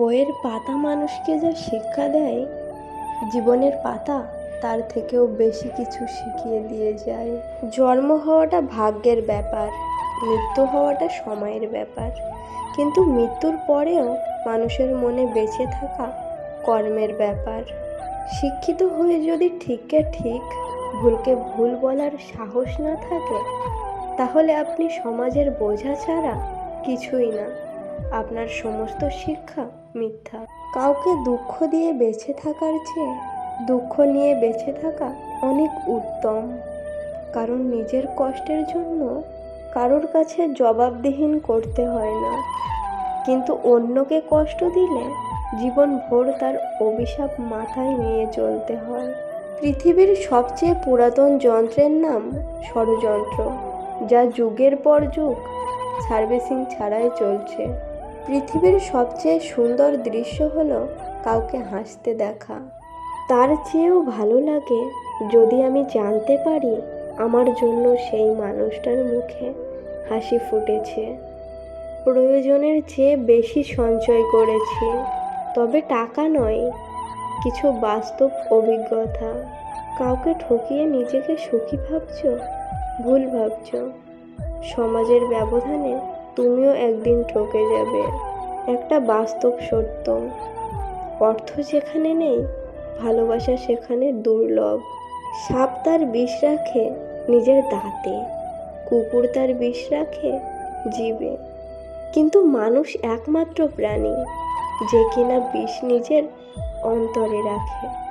বইয়ের পাতা মানুষকে যা শিক্ষা দেয়, জীবনের পাতা তার থেকেও বেশি কিছু শিখিয়ে দিয়ে যায়। জন্ম হওয়াটা ভাগ্যের ব্যাপার, মৃত্যু হওয়াটা সময়ের ব্যাপার। কিন্তু মৃত্যুর পরেও মানুষের মনে বেঁচে থাকা কর্মের ব্যাপার। শিক্ষিত হয়ে যদি ঠিককে ঠিক, ভুলকে ভুল বলার সাহস না থাকে, তাহলে আপনি সমাজের বোঝা ছাড়া কিছুই না। আপনার সমস্ত শিক্ষা মিথ্যা। কাউকে দুঃখ দিয়ে বেঁচে থাকার চেয়ে দুঃখ নিয়ে বেঁচে থাকা অনেক উত্তম। কারণ নিজের কষ্টের জন্য কারোর কাছে জবাবদিহীন করতে হয় না। কিন্তু অন্যকে কষ্ট দিলে জীবন ভোর তার অভিশাপ মাথায় নিয়ে চলতে হয়। পৃথিবীর সবচেয়ে পুরাতন যন্ত্রের নাম ষড়যন্ত্র, যা যুগের পর যুগ সার্ভিসিং ছাড়াই চলছে। পৃথিবীর সবচেয়ে সুন্দর দৃশ্য হলো কাউকে হাসতে দেখা। তার চেয়েও ভালো লাগে যদি আমি জানতে পারি আমার জন্য সেই মানুষটার মুখে হাসি ফুটেছে। প্রয়োজনের চেয়ে বেশি সঞ্চয় করেছি। তবে টাকা নয়, কিছু বাস্তব অভিজ্ঞতা। কাউকে ঠকিয়ে নিজেকে সুখী ভাবছ, ভুল ভাবছ। সমাজের ব্যবধানে তুমিও একদিন ঠকে যাবে। একটা বাস্তব সত্য। অর্থ যেখানে নেই, ভালোবাসা সেখানে দুর্লভ। সাপ তার বিষ রাখে নিজের দাঁতে, কুকুর তার বিষ রাখে জীবে। কিন্তু মানুষ একমাত্র প্রাণী, যে কিনা বিষ নিজের অন্তরে রাখে।